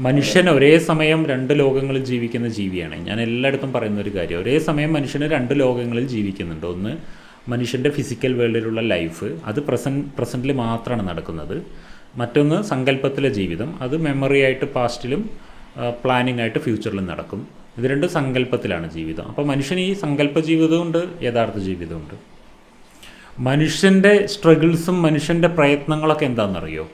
മനുഷ്യൻ ഒരേ സമയം രണ്ട് ലോകങ്ങളിൽ ജീവിക്കുന്ന ജീവിയാണ്. ഞാൻ എല്ലായിടത്തും പറയുന്ന ഒരു കാര്യം. ഒരേ സമയം മനുഷ്യന് രണ്ട് ലോകങ്ങളിൽ ജീവിക്കുന്നുണ്ട്. ഒന്ന് മനുഷ്യന്റെ ഫിസിക്കൽ വേൾഡിലുള്ള ലൈഫ് അത് പ്രസന്റ് പ്രസന്റിൽ മാത്രമാണ് നടക്കുന്നത്. മറ്റൊന്ന് സങ്കല്പത്തിലെ ജീവിതം. അത് മെമ്മറി ആയിട്ട് പാസ്റ്റിലും പ്ലാനിംഗ് ആയിട്ട് ഫ്യൂച്ചറിലും നടക്കും. ഇത് രണ്ട് സങ്കല്പത്തിലാണ് ജീവിതം. അപ്പോൾ മനുഷ്യന് ഈ സങ്കല്പ ജീവിതമുണ്ട് യഥാർത്ഥ ജീവിതമുണ്ട് മനുഷ്യന്റെ സ്ട്രഗിൾസും മനുഷ്യന്റെ പ്രയത്നങ്ങളൊക്കെ എന്താണെന്നറിയോ?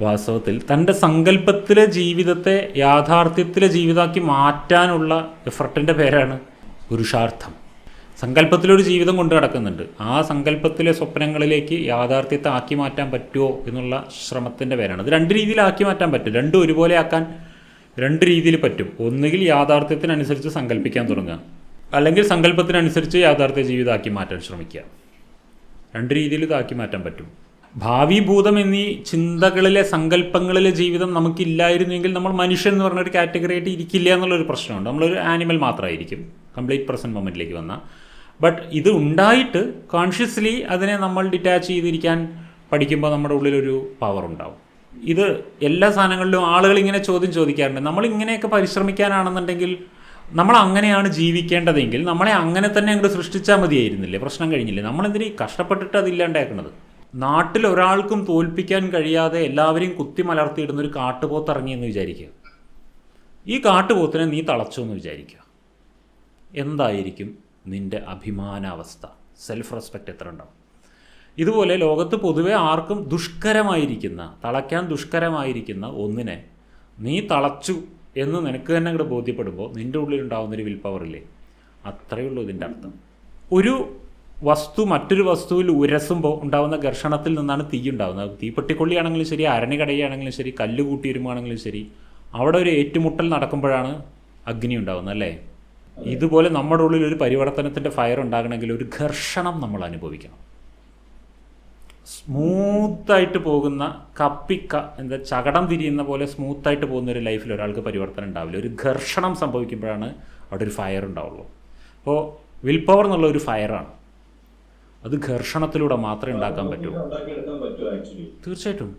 വാസ്തവത്തിൽ തന്റെ സങ്കല്പത്തിലെ ജീവിതത്തെ യാഥാർത്ഥ്യത്തിലെ ജീവിതമാക്കി മാറ്റാനുള്ള എഫർട്ടിന്റെ പേരാണ് പുരുഷാർത്ഥം. സങ്കല്പത്തിലൊരു ജീവിതം കൊണ്ടു നടക്കുന്നുണ്ട്. ആ സങ്കല്പത്തിലെ സ്വപ്നങ്ങളിലേക്ക് യാഥാർത്ഥ്യത്തെ ആക്കി മാറ്റാൻ പറ്റുമോ എന്നുള്ള ശ്രമത്തിന്റെ പേരാണ്. അത് രണ്ട് രീതിയിൽ ആക്കി മാറ്റാൻ പറ്റും. രണ്ടും ഒരുപോലെ ആക്കാൻ രണ്ട് രീതിയിൽ പറ്റും. ഒന്നുകിൽ യാഥാർത്ഥ്യത്തിനനുസരിച്ച് സങ്കല്പിക്കാൻ തുടങ്ങുക. അല്ലെങ്കിൽ സങ്കല്പത്തിനനുസരിച്ച് യാഥാർത്ഥ്യ ജീവിതമാക്കി മാറ്റാൻ ശ്രമിക്കുക. രണ്ട് രീതിയിൽ ഇതാക്കി മാറ്റാൻ പറ്റും. ഭാവി ഭൂതം എന്നീ ചിന്തകളിലെ സങ്കല്പങ്ങളിലെ ജീവിതം നമുക്കില്ലായിരുന്നെങ്കിൽ നമ്മൾ മനുഷ്യൻ എന്ന് പറഞ്ഞൊരു കാറ്റഗറി ആയിട്ട് ഇരിക്കില്ല എന്നുള്ളൊരു പ്രശ്നമുണ്ട്. നമ്മളൊരു ആനിമൽ മാത്രമായിരിക്കും. കംപ്ലീറ്റ് പ്രസന്റ് മൊമെന്റിലേക്ക് വന്ന. ബട്ട് ഇത് ഉണ്ടായിട്ട് കോൺഷ്യസ്ലി അതിനെ നമ്മൾ ഡിറ്റാച്ച് ചെയ്തിരിക്കാൻ പഠിക്കുമ്പോൾ നമ്മുടെ ഉള്ളിലൊരു പവർ ഉണ്ടാവും. ഇത് എല്ലാ സാധനങ്ങളിലും ആളുകൾ ഇങ്ങനെ ചോദ്യം ചോദിക്കാറുണ്ട്. നമ്മൾ ഇങ്ങനെയൊക്കെ പരിശ്രമിക്കാനാണെന്നുണ്ടെങ്കിൽ നമ്മൾ അങ്ങനെയാണ് ജീവിക്കേണ്ടതെങ്കിൽ നമ്മളെ അങ്ങനെ തന്നെ അങ്ങോട്ട് സൃഷ്ടിച്ചാൽ മതിയായിരുന്നില്ലേ? പ്രശ്നം കഴിഞ്ഞില്ലേ? നമ്മളെന്തിനീ കഷ്ടപ്പെട്ടിട്ട് അതില്ലാണ്ടാക്കണത് നാട്ടിൽ ഒരാൾക്കും തോൽപ്പിക്കാൻ കഴിയാതെ എല്ലാവരെയും കുത്തി മലർത്തിയിടുന്ന ഒരു കാട്ടുപോത്ത് ഇറങ്ങിയെന്ന് വിചാരിക്കുക. ഈ കാട്ടുപോത്തിനെ നീ തളച്ചു എന്ന് വിചാരിക്കുക. എന്തായിരിക്കും നിന്റെ അഭിമാനാവസ്ഥ? സെൽഫ് റെസ്പെക്റ്റ് എത്ര ഉണ്ടാവും? ഇതുപോലെ ലോകത്ത് പൊതുവെ ആർക്കും ദുഷ്കരമായിരിക്കുന്ന തളയ്ക്കാൻ ദുഷ്കരമായിരിക്കുന്ന ഒന്നിനെ നീ തളച്ചു എന്ന് നിനക്ക് തന്നെ അങ്ങോട്ട് ബോധ്യപ്പെടുമ്പോൾ നിന്റെ ഉള്ളിലുണ്ടാവുന്നൊരു വിൽ പവറില്ലേ അത്രയേ ഉള്ളൂ ഇതിന്റെ അർത്ഥം. ഒരു വസ്തു മറ്റൊരു വസ്തുവിൽ ഉരസുമ്പോൾ ഉണ്ടാകുന്ന ഘർഷണത്തിൽ നിന്നാണ് തീ ഉണ്ടാകുന്നത് തീപ്പെട്ടിക്കൊള്ളിയാണെങ്കിലും ശരി അരണി കടയാണെങ്കിലും ശരി കല്ല് കൂട്ടി വരുമ്പോഴാണെങ്കിലും ശരി അവിടെ ഒരു ഏറ്റുമുട്ടൽ നടക്കുമ്പോഴാണ് അഗ്നി ഉണ്ടാകുന്നത് അല്ലേ? ഇതുപോലെ നമ്മുടെ ഉള്ളിൽ ഒരു പരിവർത്തനത്തിന്റെ ഫയർ ഉണ്ടാകണമെങ്കിൽ ഒരു ഘർഷണം നമ്മൾ അനുഭവിക്കണം. സ്മൂത്തായിട്ട് പോകുന്ന കപ്പിക്ക എന്താ ചകടം തിരിയുന്ന പോലെ സ്മൂത്തായിട്ട് പോകുന്ന ഒരു ലൈഫിൽ ഒരാൾക്ക് പരിവർത്തനം ഉണ്ടാവില്ല. ഒരു ഘർഷണം സംഭവിക്കുമ്പോഴാണ് അവിടെ ഒരു ഫയർ ഉണ്ടാവുള്ളൂ. അപ്പോൾ വിൽ പവർ എന്നുള്ള ഒരു ഫയറാണ് അത് ഘർഷണത്തിലൂടെ മാത്രമേ ഉണ്ടാക്കാൻ പറ്റൂ തീർച്ചയായിട്ടും.